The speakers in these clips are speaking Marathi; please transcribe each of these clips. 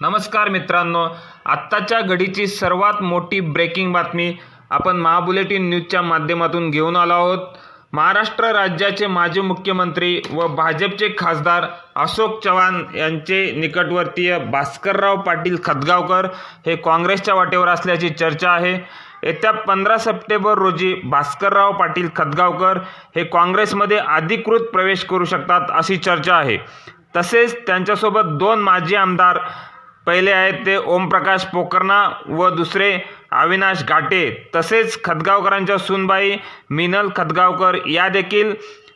नमस्कार मित्रांनो आत्ताच्या घडीची सर्वात मोठी ब्रेकिंग बातमी आपण महाबुलेटिन न्यूजच्या माध्यमातून घेऊन आलो आहोत. महाराष्ट्र राज्याचे माजी मुख्यमंत्री व भाजपचे खासदार अशोक चव्हाण यांचे निकटवर्तीय भास्करराव पाटील खतगावकर हे काँग्रेसच्या वाटेवर असल्याची चर्चा आहे. येत्या पंधरा सप्टेंबर रोजी भास्करराव पाटील खतगावकर हे काँग्रेसमध्ये अधिकृत प्रवेश करू शकतात अशी चर्चा आहे. तसेच त्यांच्यासोबत दोन माजी आमदार पहिले आहेत ते ओमप्रकाश पोकर्णा व दुसरे अविनाश घाटे. तसेच खतगावकरांच्या सूनबाई मिनल खतगावकर या देखील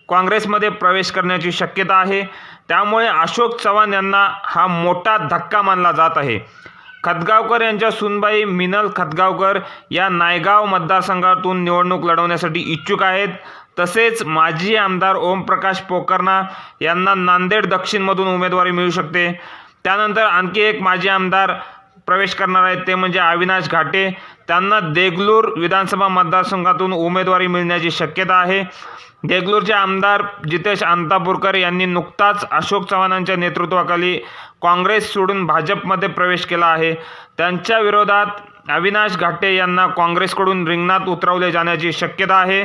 काँग्रेसमध्ये प्रवेश करण्याची शक्यता आहे. त्यामुळे अशोक चव्हाण यांना हा मोठा धक्का मानला जात आहे. खतगावकर यांच्या सुनबाई मिनल खतगावकर या नायगाव मतदारसंघातून निवडणूक लढवण्यासाठी इच्छुक आहेत. तसेच माजी आमदार ओमप्रकाश पोकर्णा यांना नांदेड दक्षिणमधून उमेदवारी मिळू शकते. त्यानंतर आणखी एक माजी आमदार प्रवेश करणार आहेत ते म्हणजे अविनाश घाटे. त्यांना देगलूर विधानसभा मतदारसंघातून उमेदवारी मिळण्याची शक्यता आहे. देगलूरचे आमदार जितेश अंतापूरकर यांनी नुकताच अशोक चव्हाणांच्या नेतृत्वाखाली काँग्रेस सोडून भाजपमध्ये प्रवेश केला आहे. त्यांच्या विरोधात अविनाश घाटे यांना काँग्रेसकडून रिंगणात उतरवले जाण्याची शक्यता आहे.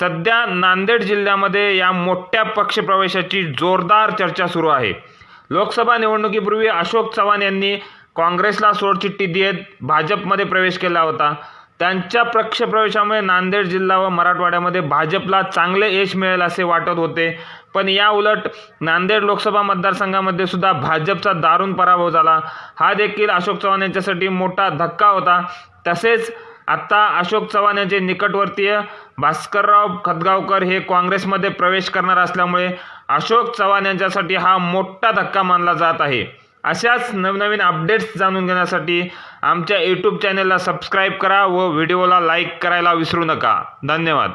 सध्या नांदेड जिल्ह्यामध्ये या मोठ्या पक्षप्रवेशाची जोरदार चर्चा सुरू आहे. लोकसभा निवडणुकीपूर्वी अशोक चव्हाण यांनी काँग्रेसला सोडचिठ्ठी देत भाजपमध्ये प्रवेश केला होता. त्यांच्या पक्षप्रवेशामुळे नांदेड जिल्हा व मराठवाड्यामध्ये भाजपला चांगले यश मिळेल असे वाटत होते. पण या उलट नांदेड लोकसभा मतदारसंघामध्ये सुद्धा भाजपचा दारुण पराभव झाला. हा देखील अशोक चव्हाण यांच्यासाठी मोठा धक्का होता. तसेच आत्ता अशोक चव्हाण यांचे निकटवर्तीय भास्करराव खतगावकर हे काँग्रेसमध्ये प्रवेश करणार असल्यामुळे अशोक चव्हाण यांच्यासाठी हा मोठा धक्का मानला जात आहे. अशाच नवनवीन अपडेट्स जाणून घेण्यासाठी आमच्या यूट्यूब चॅनेलला सबस्क्राईब करा व व्हिडिओला लाईक करायला विसरू नका. धन्यवाद.